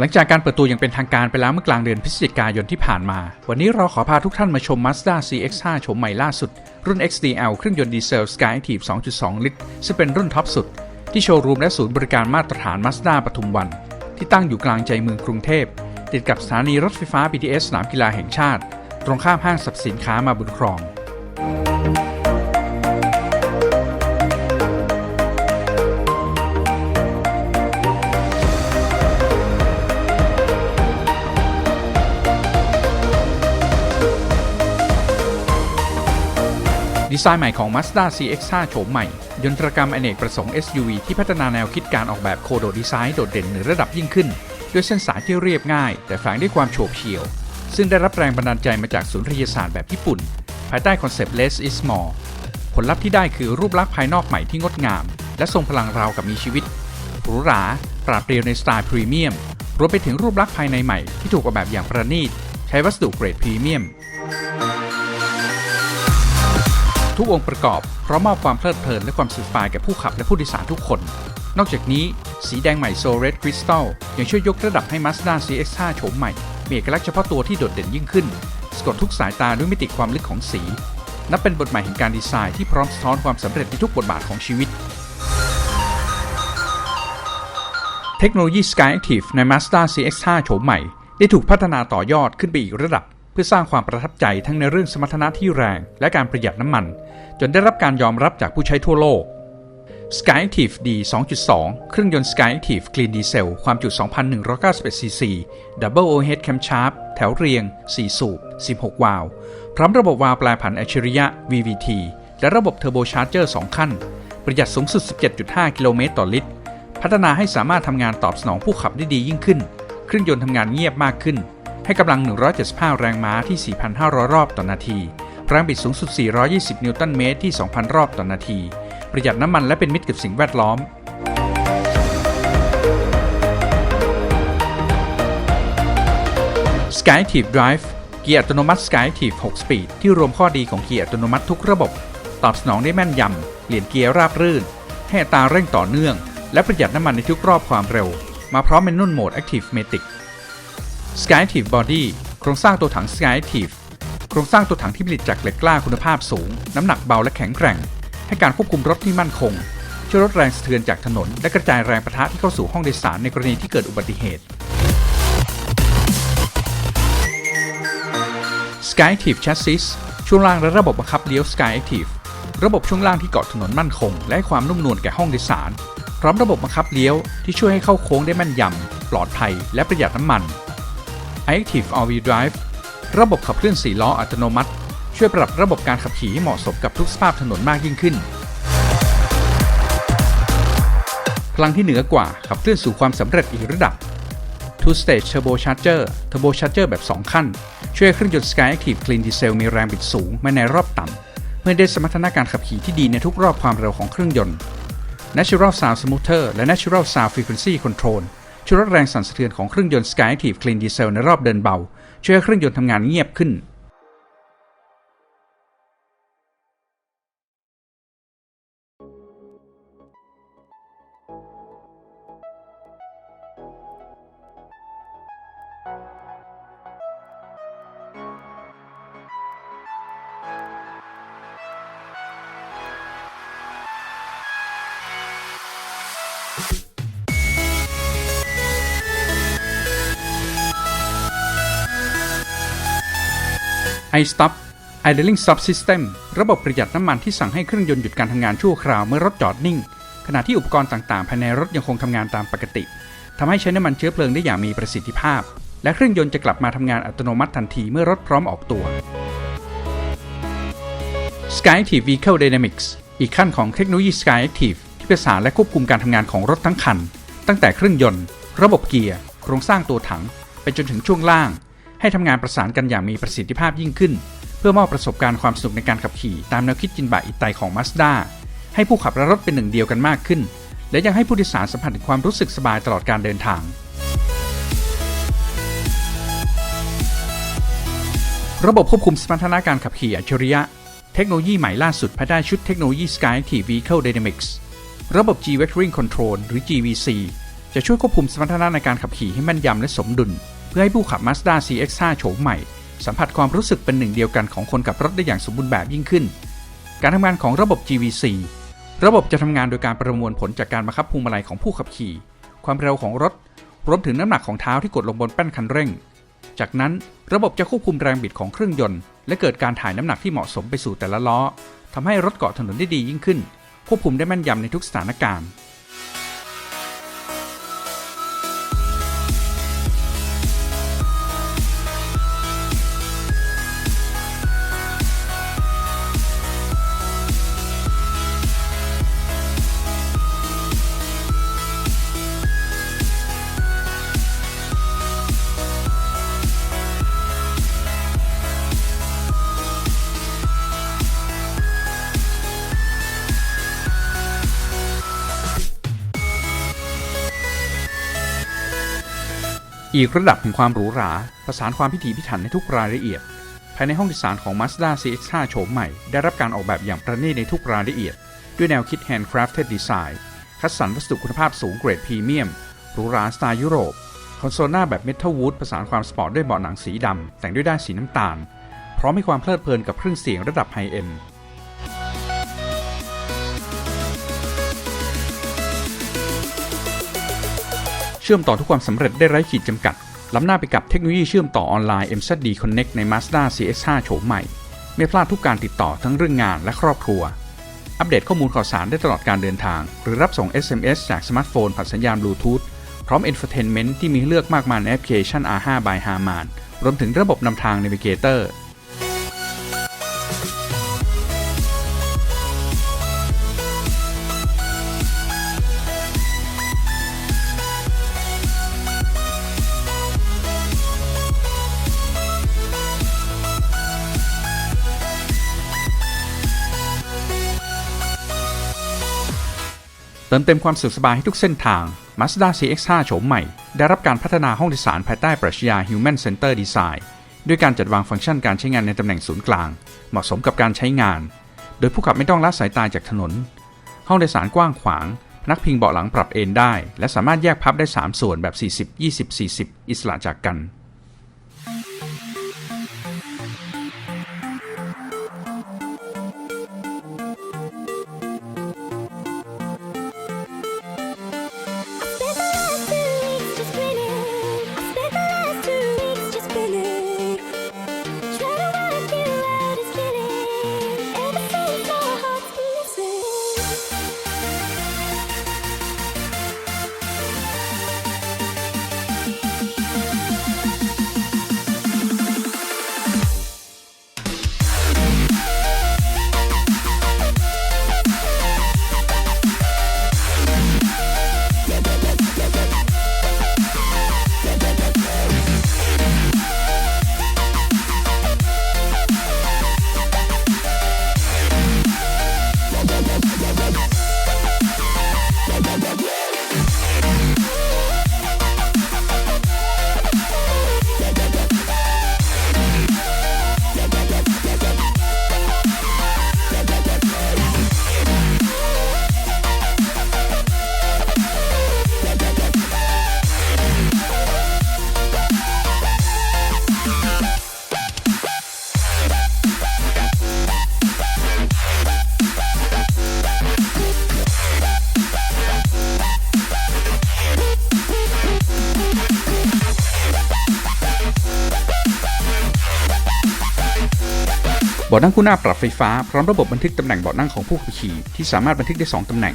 หลังจากการเปิดตัวอย่างเป็นทางการไปแล้วเมื่อกลางเดือนพฤศจิกายนที่ผ่านมา วันนี้เราขอพาทุกท่านมาชม Mazda CX-5 โฉมใหม่ล่าสุด รุ่น XDL เครื่องยนต์ดีเซล Skyactiv 2.2 ลิตร ซึ่งเป็นรุ่นท็อปสุด ที่โชว์รูมและศูนย์บริการมาตรฐาน Mazda ปทุมวัน ที่ตั้งอยู่กลางใจเมืองกรุงเทพ ติดกับสถานีรถไฟฟ้า BTS สนามกีฬาแห่งชาติ ตรงข้ามห้างสรรพสินค้ามาบุญครอง ดีไซน์ใหม่ของ Mazda CX-5 โฉมใหม่ ยนตรกรรมอเนกประสงค์ SUV ที่พัฒนาแนวคิดการออกแบบโคโดดีไซน์โดดเด่นเหนือระดับยิ่งขึ้น ด้วยเส้นสายที่เรียบง่าย แต่แฝงด้วยความโฉบเฉี่ยว ซึ่งได้รับแรงบันดาลใจมาจากศูนย์วิทยาศาสตร์แบบญี่ปุ่น ภายใต้คอนเซปต์ less is more ผลลัพธ์ที่ได้คือรูปลักษณ์ภายนอกใหม่ที่งดงาม และทรงพลังราวกับมีชีวิตหรูหราปราดเปรียวในสไตล์พรีเมียมรวมไปถึงรูปลักษณ์ภายในใหม่ที่ถูกออกแบบอย่างประณีตใช้วัสดุเกรดพรีเมียม ทุกองค์ประกอบพร้อมมอบความเพลิดเพลินและความสุขสบายแก่ผู้ขับและผู้โดยสารทุกคน นอกจากนี้ สีแดงใหม่ Soul Red Crystal ยังช่วยยกระดับให้ Mazda CX-5 โฉมใหม่ มีเอกลักษณ์เฉพาะตัวที่โดดเด่นยิ่งขึ้นสะกดทุกสายตาด้วยมิติความลึกของสี นับเป็นบทใหม่แห่งการดีไซน์ที่พร้อมสะท้อนความสำเร็จในทุกบทบาทของชีวิต เทคโนโลยี Skyactiv ใน Mazda CX-5 โฉมใหม่ ได้ถูกพัฒนาต่อยอดขึ้นไปอีกระดับ พื่อสร้างความประทับใจทั้งในเรื่องสมรรถนะที่แรง และการประหยัดน้ำมัน จนได้รับการยอมรับจากผู้ใช้ทั่วโลก Skyactiv D 2.2 เครื่องยนต์ Skyactiv Clean Diesel ความจุ 2,191 cc Double Overhead Camshaft แถวเรียง 4 สูบ 16 วาล์วพร้อมระบบวาล์วแปลผันอัจฉริยะ VVT และระบบ Turbo Charger 2ขั้น ประหยัดสูงสุด 17.5 กิโลเมตรต่อลิตร พัฒนาให้สามารถทำงานตอบสนองผู้ขับได้ดียิ่งขึ้น เครื่องยนต์ทำงานเงียบมากขึ้น ให้กำลัง 175 แรงม้าที่ 4,500 รอบต่อนาที แรงบิดสูงสุด 420 นิวตันเมตรที่ 2,000 รอบต่อนาที ประหยัดน้ำมันและเป็นมิตรกับสิ่งแวดล้อม Skyactiv Drive เกียร์อัตโนมัติ Skyactiv 6 Speed ที่รวมข้อดีของเกียร์อัตโนมัติทุกระบบ ตอบสนองได้แม่นยำเปลี่ยนเกียร์ราบรื่น ให้อัตราเร่งต่อเนื่อง และประหยัดน้ำมันในทุกรอบความเร็ว มาพร้อมเป็นนุ่นโหมด Active Matic Skyactiv Body โครงสร้างตัวถัง Skyactiv โครงสร้างตัวถังที่ผลิตจากเหล็กกล้าคุณภาพสูง น้ำหนักเบาและแข็งแกร่ง ให้การควบคุมรถที่มั่นคง ช่วยลดแรงสะเทือนจากถนน และกระจายแรงประทะที่เข้าสู่ห้องโดยสารในกรณีที่เกิดอุบัติเหตุ Skyactiv Chassis ช่วงล่างและระบบบังคับเลี้ยว Skyactiv ระบบช่วงล่างที่เกาะถนนมั่นคง และความนุ่มนวลแก่ห้องโดยสาร พร้อมระบบบังคับเลี้ยวที่ช่วยให้เข้าโค้งได้แม่นยำ ปลอดภัย และประหยัดน้ำมัน Active All-Wheel Drive ระบบขับเคลื่อน4ล้ออัตโนมัติ ช่วยปรับระบบการขับขี่ให้เหมาะสมกับทุกสภาพถนนมากยิ่งขึ้น พลังที่เหนือกว่าขับเคลื่อนสู่ความสำเร็จอีกระดับ Two Stage Turbo Charger Turbo Charger แบบ 2 ขั้น ช่วยเครื่องยนต์ Skyactiv Clean Diesel มีแรงบิดสูงไม่ในรอบต่ำเมื่อได้สมรรถนะการขับขี่ที่ดีในทุกรอบความเร็วของเครื่องยนต์ Natural Sound Smoother และ Natural Sound Frequency Control ช่วยลดแรงสั่นสะเทือนของเครื่องยนต์ Skyactiv Clean Diesel ในรอบเดินเบา ช่วยให้เครื่องยนต์ทำงานเงียบขึ้น iStop Idling Stop System ระบบประหยัดน้ำมันที่สั่งให้เครื่องยนต์หยุดการทำงานชั่วคราวเมื่อรถจอดนิ่ง ขณะที่อุปกรณ์ต่างๆ ภายในรถยังคงทำงานตามปกติทำให้ใช้น้ำมันเชื้อเพลิงได้อย่างมีประสิทธิภาพ และเครื่องยนต์จะกลับมาทำงานอัตโนมัติทันทีเมื่อรถพร้อมออกตัว Skyactiv Vehicle Dynamics อีกขั้นของเทคโนโลยี Skyactiv ที่ประสานและควบคุมการทำงานของรถทั้งคัน ตั้งแต่เครื่องยนต์ ระบบเกียร์ โครงสร้างตัวถัง ไปจนถึงช่วงล่าง ให้ทำงานประสานกันอย่างมีประสิทธิภาพยิ่งขึ้น เพื่อมอบประสบการณ์ความสนุกในการขับขี่ตามแนวคิดจินบะอิไตของ Mazda ให้ผู้ขับและรถเป็นหนึ่งเดียวกันมากขึ้น และยังให้ผู้โดยสารสัมผัสถึงความรู้สึกสบายตลอดการเดินทาง ระบบควบคุมสมรรถนะการขับขี่อัจฉริยะ เทคโนโลยีใหม่ล่าสุดภายใต้ชุดเทคโนโลยี Skyactiv Vehicle Dynamics ระบบ G Vectoring Control หรือ GVC จะช่วยควบคุมสมรรถนะในการขับขี่ให้แม่นยำและสมดุล เพื่อให้ผู้ขับ Mazda CX-5 โฉมใหม่ สัมผัสความรู้สึกเป็นหนึ่งเดียวกันของคนกับรถได้อย่างสมบูรณ์แบบยิ่งขึ้น การทำงานของระบบ GVC ระบบจะทำงานโดยการประมวลผลจากการบังคับพวงมาลัยของผู้ขับขี่ ความเร็วของรถ รวมถึงน้ำหนักของเท้าที่กดลงบนแป้นคันเร่ง จากนั้นระบบจะควบคุมแรงบิดของเครื่องยนต์ และเกิดการถ่ายน้ำหนักที่เหมาะสมไปสู่แต่ละล้อทำให้รถเกาะถนนได้ดียิ่งขึ้น ควบคุมได้แม่นยำในทุกสถานการณ์ อีกระดับแห่งความหรูหราประสานความพิถีพิถันในทุกรายละเอียด ภายในห้องโดยสารของ Mazda CX-5 โฉมใหม่ ได้รับการออกแบบอย่างประณีตในทุกรายละเอียด ด้วยแนวคิด handcrafted design คัดสรรวัสดุคุณภาพสูงเกรดพรีเมียมหรูหราสไตล์ยุโรป คอนโซลหน้าแบบเมทัลวูดประสานความสปอร์ตด้วยเบาะหนังสีดำแต่งด้วยด้านสีน้ำตาล พร้อมให้ความเพลิดเพลินกับเครื่องเสียงระดับไฮเอ็นด์ ชื่อมต่อทุกความสำเร็จได้ไร้ขีดจำกัด ล้ำหน้าไปกับเทคโนโลยีเชื่อมต่อออนไลน์ MZD Connect ใน Mazda CX-5 โฉมใหม่ ไม่พลาดทุกการติดต่อทั้งเรื่องงานและครอบครัว อัปเดตข้อมูลข่าวสารได้ตลอดการเดินทาง หรือรับส่ง SMS จากสมาร์ทโฟนผ่านสัญญาณบลูทูธพร้อม Infotainment ที่มีเลือกมากมายในแอปพลิเคชัน R5 by Harman รวมถึงระบบนำทาง Navigator เติมเต็มความสะดวกสบายให้ทุกเส้นทาง Mazda CX-5 โฉมใหม่ ได้รับการพัฒนาห้องโดยสารภายใต้ปรัชญา Human Center Design ด้วยการจัดวางฟังก์ชันการใช้งานในตำแหน่งศูนย์กลาง เหมาะสมกับการใช้งาน โดยผู้ขับไม่ต้องละสายตาจากถนน ห้องโดยสารกว้างขวาง นักพิงเบาะหลังปรับเอนได้ และสามารถแยกพับได้ 3 ส่วนแบบ 40 20 40 อิสระจากกัน เบาะนั่งคู่หน้าปรับไฟฟ้าพร้อมระบบบันทึกตำแหน่งเบาะนั่งของผู้ขับขี่ที่สามารถบันทึกได้ 2 ตำแหน่ง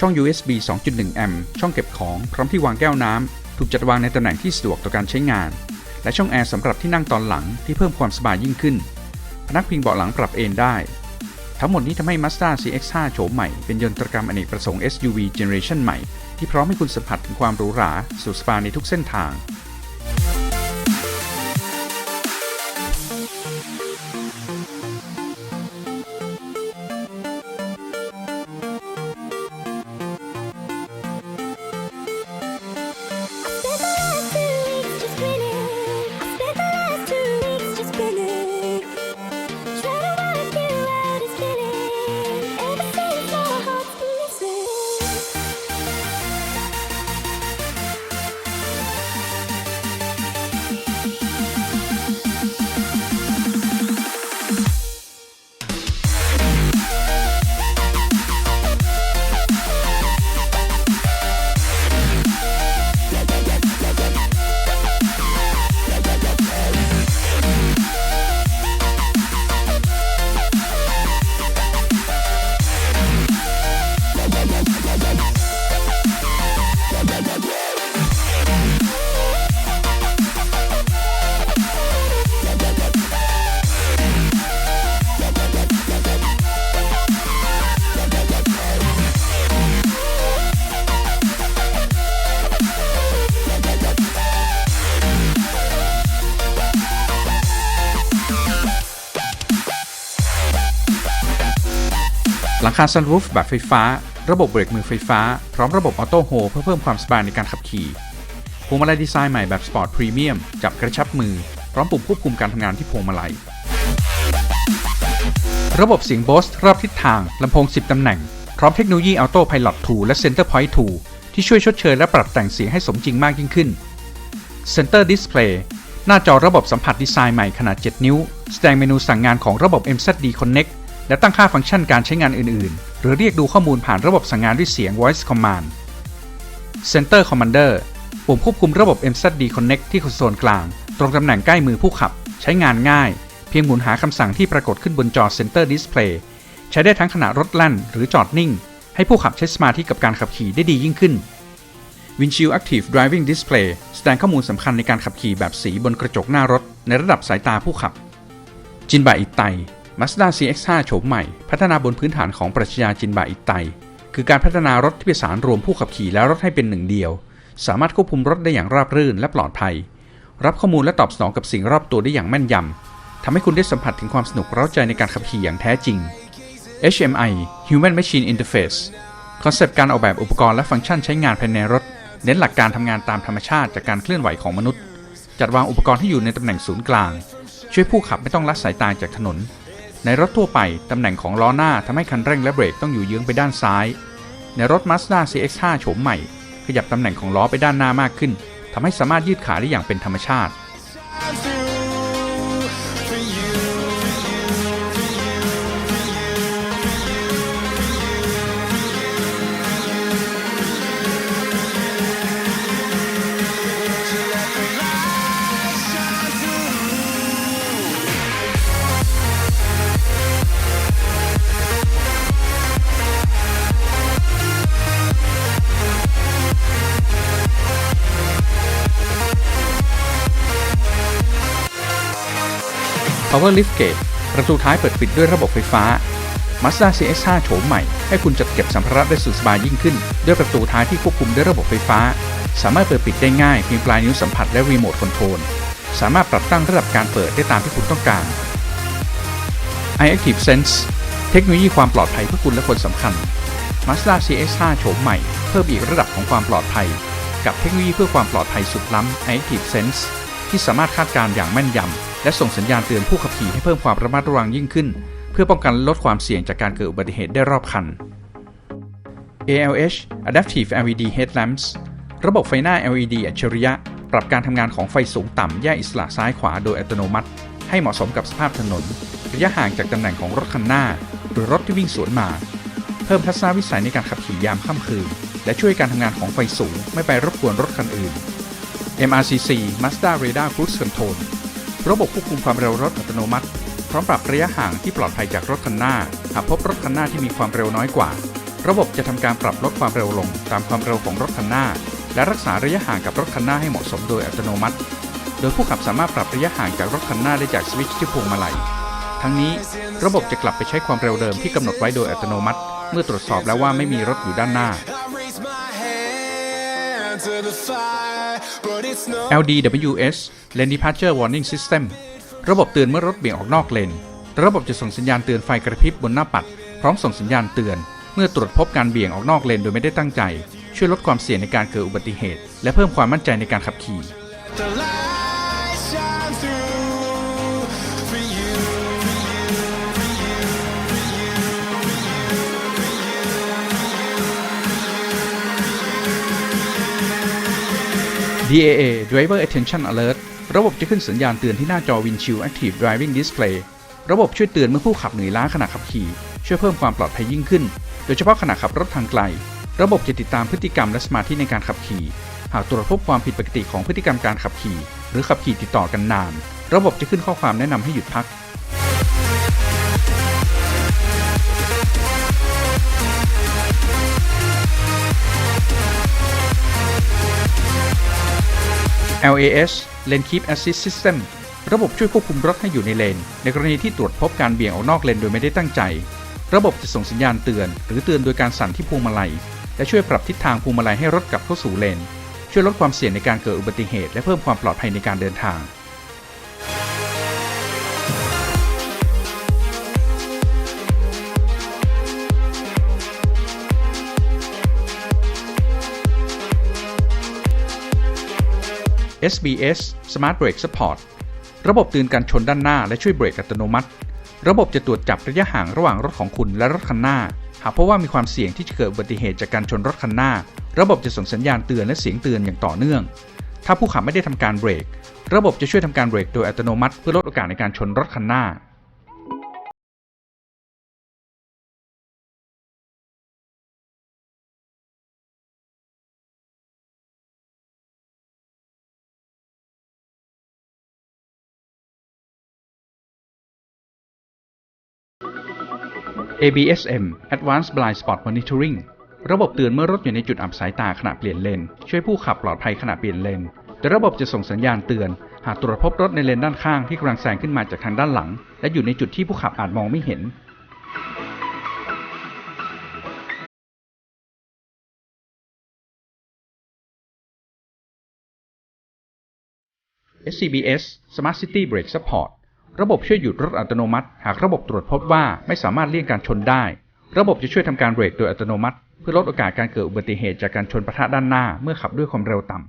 ช่อง USB 2.1 แอมป์ช่องเก็บของพร้อมที่วางแก้วน้ำถูกจัดวางในตำแหน่งที่สะดวกต่อการใช้งาน และช่องแอร์สำหรับที่นั่งตอนหลังที่เพิ่มความสบายยิ่งขึ้น พนักพิงเบาะหลังปรับเอนได้ ทั้งหมดนี้ทำให้ Mazda CX-5 โฉมใหม่เป็นยนตรกรรมอเนกประสงค์ SUV Generation ใหม่ที่พร้อมให้คุณสัมผัสถึงความหรูหราสู่สปาในทุกเส้นทาง หลังคาซันรูฟแบบไฟฟ้า ระบบเบรกมือไฟฟ้า พร้อมระบบออโต้โฮเพื่อเพิ่มความสบายในการขับขี่พวงมาลัยดีไซน์ใหม่แบบสปอร์ตพรีเมียมจับกระชับมือ พร้อมปุ่มควบคุมการทำงานที่พวงมาลัย ระบบเสียง Bose รอบทิศทางลำโพง 10 ตำแหน่ง พร้อมเทคโนโลยี Auto Pilot 2 และ Center Point 2 ที่ช่วยชดเชยและปรับแต่งเสียงให้สมจริงมากยิ่งขึ้น Center Display หน้าจอระบบสัมผัสดีไซน์ใหม่ขนาด 7 นิ้ว แสดงเมนูสั่งงานของระบบ MZD Connect และตั้งค่าฟังก์ชันการใช้งานอื่น ๆ หรือเรียกดูข้อมูลผ่านระบบสั่งงานด้วยเสียง Voice Command Center Commander ปุ่มควบคุมระบบ MZD Connect ที่คอนโซลกลาง ตรงตำแหน่งใกล้มือผู้ขับ ใช้งานง่าย เพียงหมุนหาคำสั่งที่ปรากฏขึ้นบนจอ Center Display ใช้ได้ทั้งขณะรถแล่นหรือจอดนิ่ง ให้ผู้ขับใช้สมาธิกับการขับขี่ได้ดียิ่งขึ้น Windshield Active Driving Display แสดงข้อมูลสำคัญในการขับขี่แบบสีบนกระจกหน้ารถ ในระดับสายตาผู้ขับ จินบาอิไต Mazda CX-5 โฉมใหม่ พัฒนาบนพื้นฐานของปรัชญาจินบาอิไต คือการพัฒนารถที่ประสานรวมผู้ขับขี่และรถให้เป็นหนึ่งเดียว สามารถควบคุมรถได้อย่างราบรื่นและปลอดภัย รับข้อมูลและตอบสนองกับสิ่งรอบตัวได้อย่างแม่นยำทำให้คุณได้สัมผัสถึงความสนุกเร้าใจในการขับขี่อย่างแท้จริง HMI Human Machine Interface คอนเซปต์การออกแบบอุปกรณ์และฟังก์ชันใช้งานภายในรถ เน้นหลักการทำงานตามธรรมชาติจากการเคลื่อนไหวของมนุษย์ จัดวางอุปกรณ์ที่อยู่ในตำแหน่งศูนย์กลาง ช่วยผู้ขับไม่ต้องละสายตาจากถนน ในรถทั่วไป ตำแหน่งของล้อหน้าทำให้คันเร่งและเบรกต้องอยู่เยื้องไปด้านซ้าย ในรถ Mazda CX-5 โฉมใหม่ ขยับตำแหน่งของล้อไปด้านหน้ามากขึ้นทำให้สามารถยืดขาได้อย่างเป็นธรรมชาติ Power Liftgate ประตูท้ายเปิดปิดด้วยระบบไฟฟ้า Mazda CX-5 โฉมใหม่ ให้คุณจัดเก็บสัมภาระได้สุดสบายยิ่งขึ้น ด้วยประตูท้ายที่ควบคุมด้วยระบบไฟฟ้า สามารถเปิดปิดได้ง่ายเพียงปลายนิ้วสัมผัสและรีโมทคอนโทรลสามารถปรับตั้งระดับการเปิดได้ตามที่คุณต้องการ iActive Sense เทคโนโลยีความปลอดภัยเพื่อคุณและคนสำคัญ Mazda CX-5 โฉมใหม่เพิ่มอีกระดับของความปลอดภัย กับเทคโนโลยีเพื่อความปลอดภัยสุดล้ำ iActive Sense ที่สามารถคาดการณ์อย่างแม่นยำ และส่งสัญญาณเตือนผู้ขับขี่ให้เพิ่มความระมัดระวังยิ่งขึ้น เพื่อป้องกันลดความเสี่ยงจากการเกิดอุบัติเหตุได้รอบคัน ALH Adaptive LED Headlamps ระบบไฟหน้า LED อัจฉริยะ ปรับการทำงานของไฟสูงต่ำแยกอิสระซ้ายขวาโดยอัตโนมัติ ให้เหมาะสมกับสภาพถนน ระยะห่างจากตำแหน่งของรถคันหน้า หรือรถที่วิ่งสวนมา เพิ่มทัศนวิสัยในการขับขี่ยามค่ำคืน และช่วยการทำงานของไฟสูงไม่ไปรบกวนรถคันอื่น MRCC Mazda Radar Cruise Control ระบบควบคุมความเร็วรถอัตโนมัติ พร้อมปรับระยะห่างที่ปลอดภัยจากรถคันหน้า หากพบรถคันหน้าที่มีความเร็วน้อยกว่า ระบบจะทำการปรับลดความเร็วลง ตามความเร็วของรถคันหน้า และรักษาระยะห่างกับรถคันหน้าให้เหมาะสมโดยอัตโนมัติ โดยผู้ขับสามารถปรับระยะห่างจากรถคันหน้าได้จากสวิตช์ที่พวงมาลัย ทั้งนี้ระบบจะกลับไปใช้ความเร็วเดิมที่กำหนดไว้โดยอัตโนมัติ เมื่อตรวจสอบแล้วว่าไม่มีรถอยู่ด้านหน้า LDWS Lane Departure Warning System ระบบเตือนเมื่อรถเบี่ยงออกนอกเลน ระบบจะส่งสัญญาณเตือนไฟกระพริบบนหน้าปัด พร้อมส่งสัญญาณเตือน เมื่อตรวจพบการเบี่ยงออกนอกเลนโดยไม่ได้ตั้งใจ ช่วยลดความเสี่ยงในการเกิดอุบัติเหตุ และเพิ่มความมั่นใจในการขับขี่ DAA Driver Attention Alert ระบบจะขึ้นสัญญาณเตือนที่หน้าจอ Windshield Active Driving Display ระบบช่วยเตือนเมื่อผู้ขับเหนื่อยล้าขณะขับขี่ ช่วยเพิ่มความปลอดภัยยิ่งขึ้น โดยเฉพาะขณะขับรถทางไกล ระบบจะติดตามพฤติกรรมและสมาธิในการขับขี่ หากตรวจพบความผิดปกติของพฤติกรรมการขับขี่ หรือขับขี่ติดต่อกันนาน ระบบจะขึ้นข้อความแนะนำให้หยุดพัก LAS Lane Keep Assist System ระบบช่วยควบคุมรถให้อยู่ในเลน ในกรณีที่ตรวจพบการเบี่ยงออกนอกเลนโดยไม่ได้ตั้งใจ ระบบจะส่งสัญญาณเตือน หรือเตือนโดยการสั่นที่พวงมาลัย และช่วยปรับทิศทางพวงมาลัยให้รถกลับเข้าสู่เลน ช่วยลดความเสี่ยงในการเกิดอุบัติเหตุ และเพิ่มความปลอดภัยในการเดินทาง SBS Smart Brake Support ระบบเตือนการชนด้านหน้าและช่วยเบรกอัตโนมัติ ระบบจะตรวจจับระยะห่างระหว่างรถของคุณและรถคันหน้า หากพบว่ามีความเสี่ยงที่จะเกิดอุบัติเหตุจากการชนรถคันหน้า ระบบจะส่งสัญญาณเตือนและเสียงเตือนอย่างต่อเนื่อง ถ้าผู้ขับไม่ได้ทำการเบรก ระบบจะช่วยทำการเบรกโดยอัตโนมัติ เพื่อลดโอกาสในการชนรถคันหน้า ABSM Advanced Blind Spot Monitoring ระบบเตือนเมื่อรถอยู่ในจุดอับสายตาขณะเปลี่ยนเลน ช่วยผู้ขับปลอดภัยขณะเปลี่ยนเลนโดยระบบจะส่งสัญญาณเตือน หากตรวจพบรถในเลนด้านข้างที่กำลังแซงขึ้นมาจากทางด้านหลัง และอยู่ในจุดที่ผู้ขับอาจมองไม่เห็น SCBS Smart City Brake Support ระบบช่วยหยุดรถอัตโนมัติ หากระบบตรวจพบว่าไม่สามารถเลี่ยงการชนได้ ระบบจะช่วยทำการเบรกโดยอัตโนมัติ เพื่อลดโอกาสการเกิดอุบัติเหตุจากการชนปะทะด้านหน้าเมื่อขับด้วยความเร็วต่ำ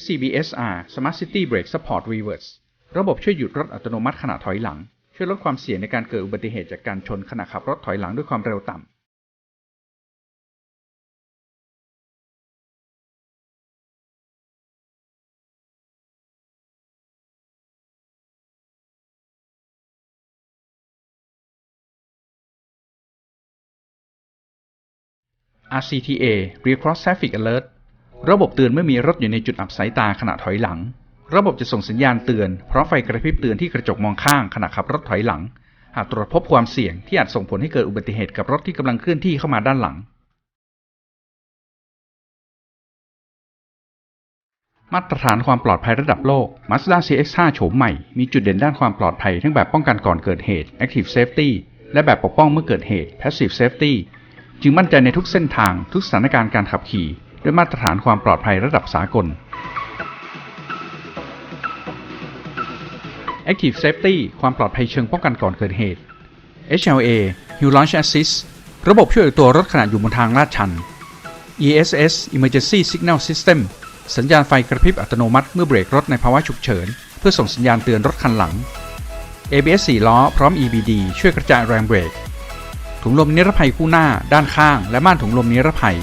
SCBSR Smart City Brake Support Reverse ระบบช่วยหยุดรถอัตโนมัติขณะถอยหลัง ช่วยลดความเสี่ยงในการเกิดอุบัติเหตุจากการชนขณะขับรถถอยหลังด้วยความเร็วต่ำ RCTA Rear Cross Traffic Alert ระบบเตือนเมื่อมีรถอยู่ในจุดอับสายตาขณะถอยหลัง ระบบจะส่งสัญญาณเตือนพร้อมไฟกระพริบเตือนที่กระจกมองข้างขณะขับรถถอยหลัง หากตรวจพบความเสี่ยงที่อาจส่งผลให้เกิดอุบัติเหตุกับรถที่กำลังเคลื่อนที่เข้ามาด้านหลัง มาตรฐานความปลอดภัยระดับโลก Mazda CX-5 โฉมใหม่ มีจุดเด่นด้านความปลอดภัยทั้งแบบป้องกันก่อนเกิดเหตุ Active Safety และแบบปกป้องเมื่อเกิดเหตุ Passive Safety จึงมั่นใจในทุกเส้นทางทุกสถานการณ์การขับขี่ ด้วยมาตรฐานความปลอดภัยระดับสากล Active Safety ความปลอดภัยเชิงป้องกันก่อนเกิดเหตุ HLA Hill Launch Assist ระบบช่วยตัวรถขณะอยู่บนทางลาดชัน ESS Emergency Signal System สัญญาณไฟกระพริบอัตโนมัติเมื่อเบรกรถในภาวะฉุกเฉิน เพื่อส่งสัญญาณเตือนรถคันหลัง ABS 4 ล้อ พร้อม EBD ช่วยกระจายแรงเบรก ถุงลมนิรภัยคู่หน้า ด้านข้าง และม่านถุงลมนิรภัย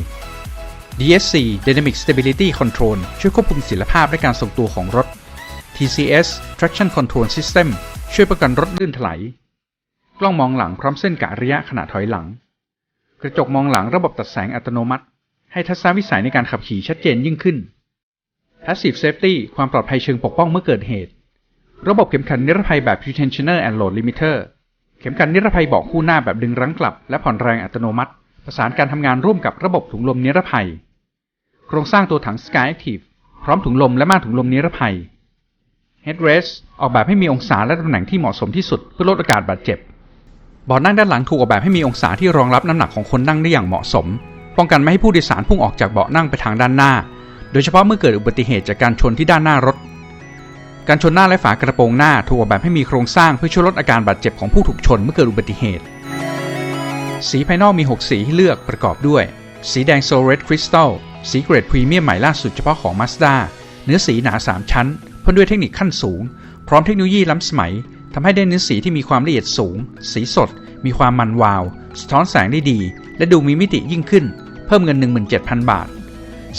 DSC Dynamic Stability Control ช่วยควบคุมศิลภาพและการทรงตัวของรถ TCS Traction Control System ช่วยป้องกันรถลื่นถลาย กล้องมองหลังพร้อมเส้นกะระยะขณะถอยหลัง กระจกมองหลังระบบตัดแสงอัตโนมัติ ให้ทัศนวิสัยในการขับขี่ชัดเจนยิ่งขึ้น Passive Safety ความปลอดภัยเชิงปกป้องเมื่อเกิดเหตุ ระบบเข็มขัดนิรภัยแบบ Pretensioner and Load Limiter เข็มขัดนิรภัยเบาะคู่หน้าแบบดึงรั้งกลับ และผ่อนแรงอัตโนมัติ ประสานการทำงานร่วมกับระบบถุงลมนิรภัย โครงสร้างตัวถัง Sky Active พร้อมถุงลมและม่านถุงลมนิรภัย Headrest ออกแบบให้มีองศาและตำแหน่งที่เหมาะสมที่สุดเพื่อลดโอกาสบาดเจ็บเบาะนั่งด้านหลังถูกออกแบบให้มีองศาที่รองรับน้ำหนักของคนนั่งได้อย่างเหมาะสม ป้องกันไม่ให้ผู้โดยสารพุ่งออกจากเบาะนั่งไปทางด้านหน้า โดยเฉพาะเมื่อเกิดอุบัติเหตุจากการชนที่ด้านหน้ารถ การชนหน้าและฝากระโปรงหน้าถูกออกแบบให้มีโครงสร้างเพื่อช่วยลดอาการบาดเจ็บของผู้ถูกชนเมื่อเกิดอุบัติเหตุ สีภายนอกมี 6 สีให้เลือกประกอบด้วย สีแดงโซ Red Crystal สีเกรดพรีเมียมใหม่ล่าสุดเฉพาะของ Mazda เนื้อสีหนา 3 ชั้น พ่นด้วยเทคนิคขั้นสูง พร้อมเทคโนโลยีล้ำสมัยทำให้ได้เนื้อสีที่มีความละเอียดสูง สีสด มีความมันวาว สะท้อนแสงได้ดี และดูมีมิติยิ่งขึ้น เพิ่มเงิน 17,000 บาท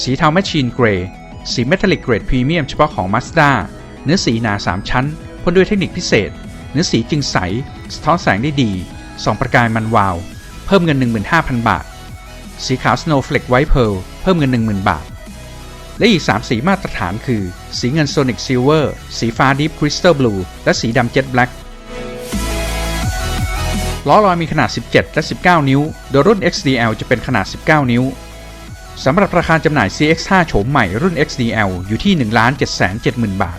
สีเทาแมชชีนเกรย์สีเมทัลลิกเกรดพรีเมียมเฉพาะของ Mazda เนื้อสีหนา 3 ชั้นพ่นด้วยเทคนิคพิเศษ เนื้อสีจึงใส สะท้อนแสงได้ดีส่องประกายมันวาว เพิ่มเงิน 15,000 บาท สีขาว Snowflake White Pearl เพิ่มเงิน 10,000 บาท และอีก 3 สีมาตรฐานคือ สีเงิน Sonic Silver สีฟ้า Deep Crystal Blue และสีดำ Jet Black ล้อลอยมีขนาด 17 และ 19 นิ้ว โดยรุ่น XDL จะเป็นขนาด 19 นิ้ว สำหรับราคาจำหน่าย CX5 โฉมใหม่รุ่น XDL อยู่ที่ 1,770,000 บาท